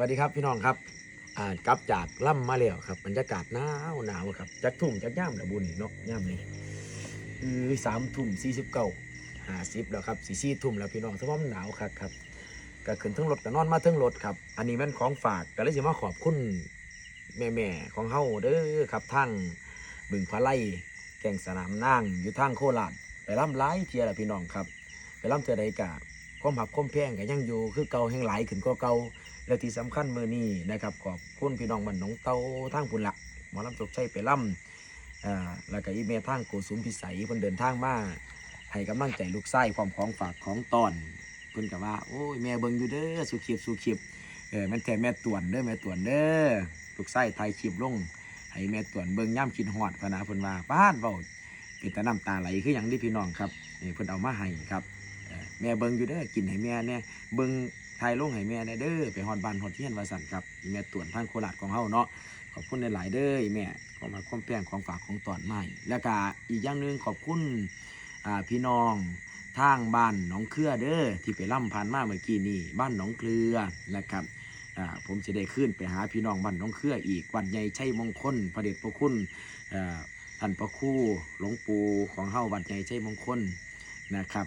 วัสดีครับพี่น้องครับอ่ากลับจากล่ำมาแล้วครับบรรยากาศหนาวหนาวครับจักทุ่มจักย่ามระบุญเนาะย่ามนี้คือสามทุ่มสี่สิบเก้าห้าสิบแล้วครับสี่สี่ทุ่มแล้วพี่น้องสภาพหนาวครับครับก็ขึ้นทั้งรถก็นอนมาทั้งรถครับ อันนี้แม่นของฝากก็เลยสิมาขอบคุณแม่แม่ๆของเฮาเด้อครับทั้งบึงพะไลแก่งสนามนางอยู่ทางโคราชไปล่ำหลายเทียละพี่น้องครับ ไปล่ำเทือใดกะความหักความแพงก็ยังอยู่คือเก่าแห่งหลายขึ้นก็เก่า และที่สำคัญมือนี้นะครับขอบคุณพี่น้องบ้านหนองเตาทางพุ่นละหมอลำจกใช้ไปล่ำอ่าแล้วก็อีเมทางโกสุมพิสัยเพิ่นเดินทางมาให้กำลังใจลูกไส้ความของฝากของตอนเพิ่นก็ว่าโอ้ยแม่เบิ่งอยู่เด้อสุขีบสุขีบเออแม่นแต่แม่ตวนเด้อแม่ตวนเด้อลูกไส้ไทยคลิปลงให้แม่ตวนเบิ่งย่ำกินหอดพนะเพิ่นว่าบ้านเว้าเป็นตาน้ำตาไหลคือหยังที่พี่น้องครับนี่เพิ่นเอามาให้ครับแม่เบิ่งอยู่เด้อกินให้แม่เนี่ยเบิ่ง ทายลงให้แม่แน่เด้อไปฮอดบ้านฮอดเทียนวาสันครับอีแม่ตวนทางโคราชของเฮาเนาะขอบคุณในหลายๆเด้ออีแม่ขอมาความแป้งของฝากของตอนใหม่ แล้วก็อีกอย่างหนึ่งขอบคุณอ่าพี่น้องทางบ้านหนองเครือเด้อที่ไปล่ำผ่านมาเมื่อกี้นี่บ้านหนองเครือนะครับอ่าผมจะได้ขึ้นไปหาพี่น้องบ้านหนองเครืออีกวันใหญ่ชัยมงคลพระเดชพระคุณอ่าท่านพระคู่หลวงปู่ของเฮาวัดใหญ่ชัยมงคลนะครับ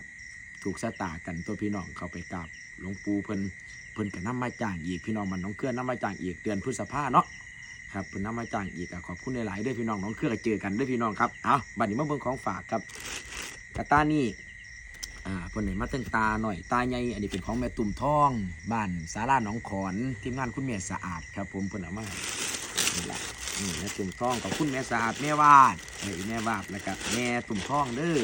ถูกสตากันตัวพี่น้องเขาไปกราบหลวงปู่เพิ่นเพิ่นก็น้ำมาจ้างอีกพี่น้องมันน้องเครื่อนํมาจ้างอีกเดือนพฤษภาเนาะครับเพิ่นนำมาจ้างอีกขอบคุณหลายๆด้วยพี่น้องน้องเครื่อก็เจอกันด้วยพี่น้องครับเอาบัดนี้มาเบิ่งของฝากครับกระตานี่อ่าเพิ่นได้มาตั้งตาหน่อยตาใหญ่อันนี้เป็นของแม่ตุ่มทองบ้านสาราหนองขอนทีมงานคุณแม่สะอาดครับ ผมเพิ่นเอามานี่แหละนี่แม่ตุ่มทองกับคุณแม่สะอาดแม่วาดเอ้ยแม่วาดแล้วก็แม่ตุ่มทองเด้อ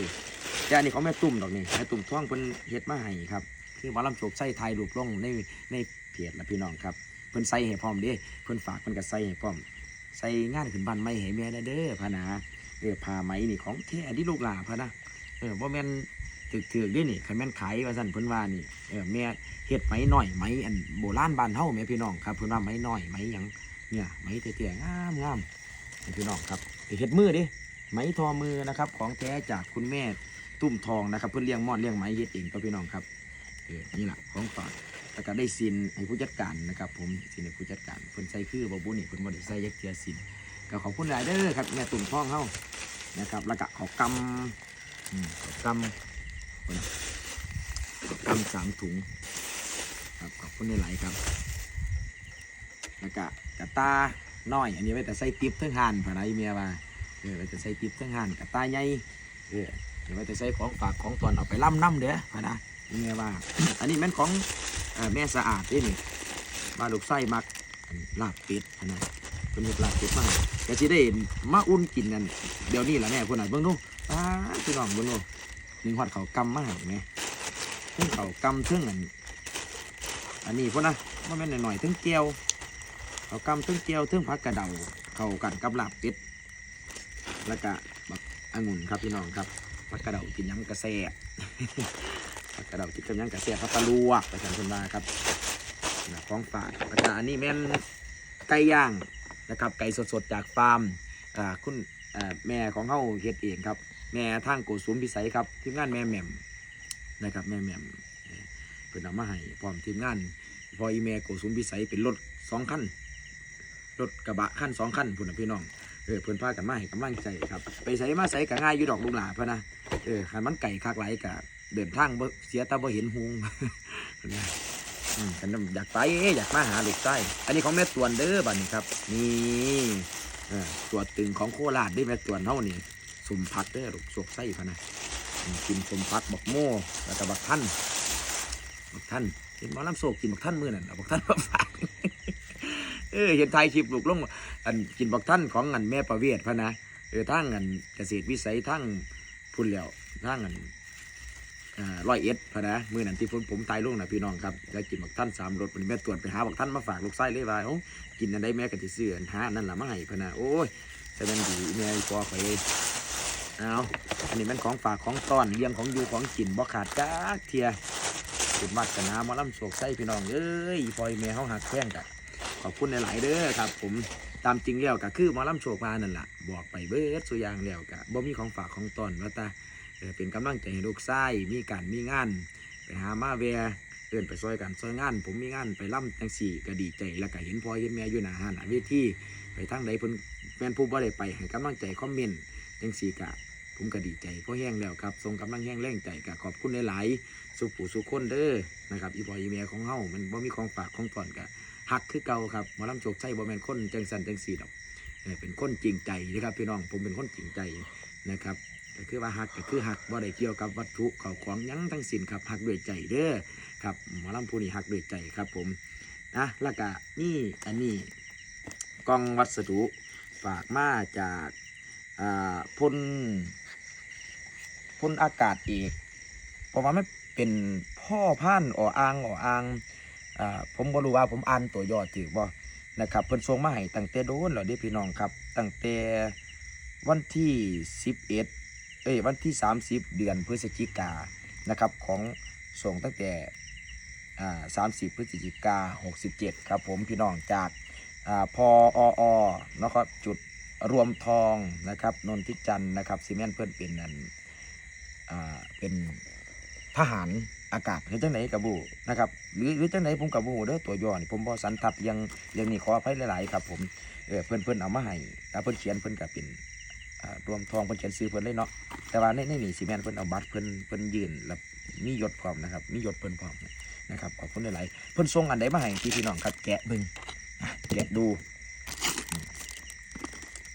แต่อันนี้ของแม่ตุ่มดอกนี่แม่ตุ่มท่วงเพิ่นเฮ็ดมาให้ครับ คือหมอลำโศกใส่ไทยรูปลงในในเพจละพี่น้องครับเพิ่นใส่ให้พร้อมเด้เพิ่นฝากเพิ่นก็ใส่ให้พร้อม ใส่งานขึ้นบ้านไม่ให้แม่นะเด้อพะนะเออผ้าไหมนี่ของแท้ที่ลูกหลาพะนะเออบ่แม่นถึกๆเด้นี่คันแม่นขายว่าซั่นเพิ่นว่านี่เออแม่เฮ็ดไหมหน่อยไหมอันโบราณบ้านเฮาแม่พี่น้องครับเพิ่นว่าไหมน้อยไหมหยังเนี่ยไหมเตี้ยๆงามๆนี่พี่น้องครับเฮ็ดมือด้ไหมทอมือนะครับ ของแท้จากคุณแม่ ตุ้มทองนะครับ เพื่อเลี้ยงมอดเลี้ยงไม้เฮ็ดเองก็พี่น้องครับเออนี่แหละของฝากแล้วก็ได้สินให้ผู้จัดการนะครับ ผมสินให้ผู้จัดการเพิ่นใส่คือบ่บุนี่เพิ่นบ่ได้ใส่ยักเทียสินก็ขอบคุณหลายเด้อครับแม่ตุ้มทองเฮานะครับ แล้วก็ขอกำอืมขอกำขอกำสามถุงครับขอบคุณหลายครับ แล้วก็กระตาน้อย อันนี้ไว้แต่ใส่ติ๊บเทั้งหานผ่านไอเมียว่าเออไว้แต่ใส่ติ๊บเทั้งหานกระตาใหญ่เออ เดี๋ยวว่าจะใช้ของฝากของตอนเอาไปล่ำน้ำเด้อพะนะนี่ไงว่า อันนี้แม่นของอแม่สะอาดเด้นี่บ้าลูกไส้มักอันลาบเป็ดนะเป็นเห็ดลาบเป็ดมากก็สิได้มาอุ่นกินกันเดี๋ยวนี้แหละแม่คนไหนเบิ่งดูป้าพี่น้องเบิ่งดูหนึ่งหอดเขากำมาให้ไหมเพิ่งเขากำเพิ่งอันอันนี้พวกนะว่าแม่นหน่อยๆเพิ่งเกียวเขากำเพิ่งเกียวเพิ่งพักกระเดาเขากันกับลาบเป็ดแล้วก็บักองุ่นครับพี่น้องครับ ผักกระเดากินหยังกระแซบผักกระเดากินกับหยังกระแซบผักกระลวกประชันคนมาครับของฝากอาจารย์อันนี้แม่นไก่ย่างนะครับไก่สดๆจากฟาร์มคุณแม่ของเขาเฮ็ดเองครับ แม่ทางโกสุมพิสัยครับทีมงานแม่แหม่มนะครับแม่แหม่มเอ่อเพิ่นเอามาให้พร้อมทีมงานพออีแม่โกสุมพิสัยเป็นรถสองคันรถกระบะคันสองคันพุ่นพี่น้อง เออเพื่อนพากันมาให้กำลังใจครับ ไปใส่มาใส่กับง่ายอยู่ดอกลุงหลาเพื่อนะเออขันมันไก่คักไหลกะเดินทางเสียตาบ่เห็นหงเนี่ยอืมกันอยากไปอยากมาหาลูกใต้อันนี้ของแม่ตวนเด้อบัดนี้ครับ นี่ตัวตึงของโคราชได้แม่ตวนเท่านี่สมพักเด้อลูกสวกไส้พะนะกินสมพักบักโม่แล้วก็บักท่านบักท่านเห็นหมอลำโศกกินบักท่านมือนั่นเอาบักท่านมาฝาก เออเห็นไทยคลิปลูกลงอันกินบักท่านของอันแม่ประเวศพะนะเออทั้งอันเกษตรวิสัยทั้งพุ่นแล้วทั้งอันร้อยเอ็ดพะนะมือนั้นที่ผมผมตายลงนะพี่น้องครับแล้วกินบักท่านสามรสวันแม่ตรวจไปหาบักท่านมาฝากลูกไส้เลยว่าโอ้กินอันใดแม่ก็จะซื้ออันหาอันนั่นละมาให้พะนะโอ้ยจะเป็นดีแม่ปอข่อยเอ้ยเอาอันนี้มันของฝากของต้อนเลี้ยงของอยู่ของกินบ่ขาดจักเทียสุดมัดกันนะมาล่ำโศกไส้พี่น้องเอ้ยพอยแม่เขาหักแข้งกัน ขอบคุณหลายๆเด้อครับ ผมตามจริงแล้วก็คือหมอลำโชคมานั่นแหละบอกไปเบิดสุอยางแล้วก็บ่มีของฝากของตอนว่าตาเป็นกำลังใจให้ลูกไส้มีการมีงานไปหามาแวเอื้อนไปซอยกันซอยงาน ผมมีงานไปล่ำจังสี่ก็ดีใจแล้วก็เห็นพ่อเห็นแม่อยู่หน้าหาหน้าเวทีไปทางใดเพิ่นแม่นผู้บ่ได้ไปให้กำลังใจคอมเมนต์จังสี่กะผมก็ดีใจเพราะแห้งแล้วครับทรงกำลังแห้งแรงใจก็ขอบคุณหลายๆสุผู้สุขคนเด้อนะครับอีพ่ออีแม่ของเฮามันบ่มีของฝากของตอนก็ ฮักคือเก่าครับหมอลำโชคชัยบ่แม่นคนจังสันจังสีดอกเป็นคนจริงใจนะครับพี่น้องผมเป็นคนจริงใจนะครับก็คือว่าหักก็คือหักบ่ได้เกี่ยวกับวัตถุเขาของยังทั้งสิ้นครับหักด้วยใจเด้อครับหมอลำพูนี่หักด้วยใจครับผมนะแล้วก็นี่อันนี้กล่องวัสดุฝากมาจากอ่าพลพลอากาศเอกเพราะว่าไมันเป็นพ่อพันอ่ออ่างอ่ออ่าง ผมบ่รู้ว่าผมอ่านตัวย่อถือบ่นะครับเพิ่นส่งมาให้ตั้งแต่โดนแล้วเด้พี่น้องครับ ตั้งแต่วันที่ 11 เอ้ยวันที่ 30 เดือนพฤศจิกานะครับของส่งตั้งแต่อ่า30 พฤศจิกา67 ครับผมพี่น้องจากอ่าพอออนะครับจุดรวมทองนะครับนนทิจันนะครับซีเมนเพื่อนเป็นนั่นอ่าเป็นทหาร อากาศหรือจังไหนกับบูนะครับหรือหรือจังไหนผมกับบูเด้อตัวย่อนี่ผมบอสันทับยังเรื่องนี้ขออภัยหลายๆครับผมเออเพื่อนเพื่อนเอามาให้แล้วเพื่อนเขียนเพื่อนกับเป็นอ่ารวมทองเพิ่นเขียนซื้อเพิ่นเลยเนาะแต่ว่าในในนี่สิแม่นเพิ่นเอาบัตรเพิ่นเพิ่นยืนแล้วมียศพร้อมนะครับมียศเพิ่นพร้อมนะครับขอบคุณหลายๆเพิ่นส่งอันใดมาให้พี่พี่น้องครับแกะเบิ่งแกะดู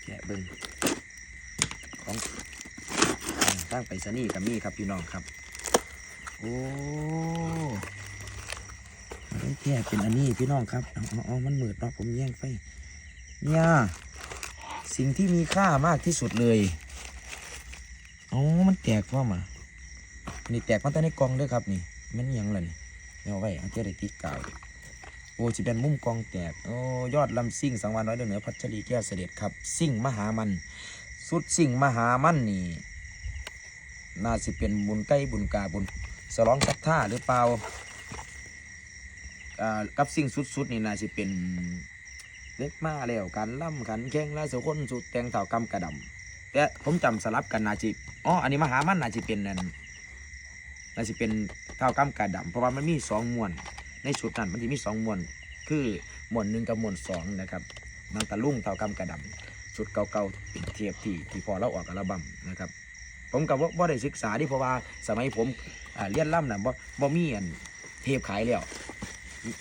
แกะเบิ่งของอ่าทางไปรษณีย์กับมีครับพี่น้องครับ โอ้ไม่แก่เป็นอันนี้พี่น้องครับเอาเอาเอามันเหมือดเนาะผมแย่งไฟเนี่ยสิ่งที่มีค่ามากที่สุดเลยอ๋อมันแตกว่ามานี่แตกมาแต่ในกองเด้วยครับนี่ มันยังล่ะนี่เอาไว้เอาเจ้าได้ติดกาวโอ้สิเป็นมุมกองแตกโอ้ยอดลำซิ่งสังวานน้อยเดือเหนือพัชรีแก้วเสด็จครับ ซิ่งมหามัน สุดซิ่งมหามันนี่น่าสิเป็นบุญใกล้บุญกาบุญ สลองศรัทธาหรือเปล่ากับสิ่งสุดๆนี่น่าสิเป็นเล็กมาแล้วกันล่ำกันแข่งแล้วสุคนสุดแตงเต่ากำกระดำแต่ผมจำสลับกันนาจิอ๋ออันนี้มหามันนาจิเป็นนั่นนาจิเป็นเท่ากำกระดำเพราะว่ามันมีสองมวนในชุดนั้นมันจะมีสองมวนคือมวนหนึ่งกับมวนสองนะครับนางตะลุ่งเท่ากำกระดำชุดเก่าๆเป็นเทียบที่ที่พอเราออกอัลบั้มนะครับ ผมกับว่าได้ศึกษาดิเพราะว่าสมัยผม อ่าเรียนล่ำน่ะบ่บ่มีอันเทปขายแล้ว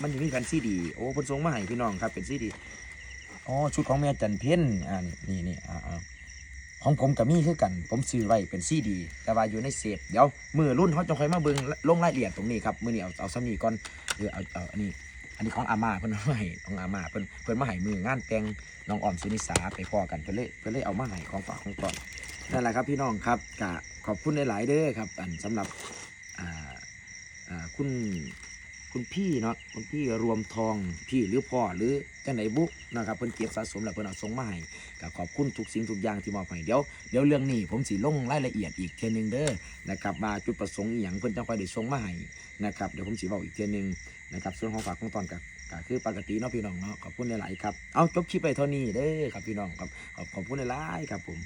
มันจะมีแผ่นซีดี โอ้เพิ่นส่งมาให้พี่น้องครับเป็นซีดีอ๋อชุดของแม่จันเพ็ญอ่านี่นี่อ่าของผมกับมี่คือกัน ผมซื้อไว้เป็นซีดี แต่ว่าอยู่ในเซฟเดี๋ยวมือรุ่นเขาจะค่อยมาเบิ่งลงรายละเอียดตรงนี้ครับมือนี้เอาเอาซ้ำนี้ก่อนหรือเอาเอาอันนี้อันนี้ของอาม่าเพิ่นเอามาให้ของอาม่าเพิ่นเพิ่นมาให้มืองานแต่งน้องออมสุนิสาไปพอกันเพิ่นเลยเพิ่นเลยเอามาให้ของฝากของตอนนั่นแหละครับพี่น้องครับกะขอบคุณหลายๆเด้อครับ อันสำหรับ คุณคุณพี่เนาะคุณพี่รวมทองพี่หรือพ่อหรือจังไหนบุกนะครับเพิ่นเก็บสะสมแล้วเพิ่นเอาส่งมาให้ก็ขอบคุณทุกสิ่งทุกอย่างที่มอบให้เดี๋ยวเดี๋ยวเรื่องนี้ผมสิลงรายละเอียดอีกเทียนึงเด้อนะครับมาจุดประสงค์อหย่างเพิ่นจังค่อยได้ส่งมาให้นะครับเดี๋ยวผมสิบอกอีกเทียนึงนะครับส่วนของฝากของตอนกับก็คือปกติเนาะพี่น้องเนาะขอบคุณหลายๆครับเอาจบคลิปไปเท่านี้เด้อครับพี่น้องครับขอบขอบคุณหลายๆครับผม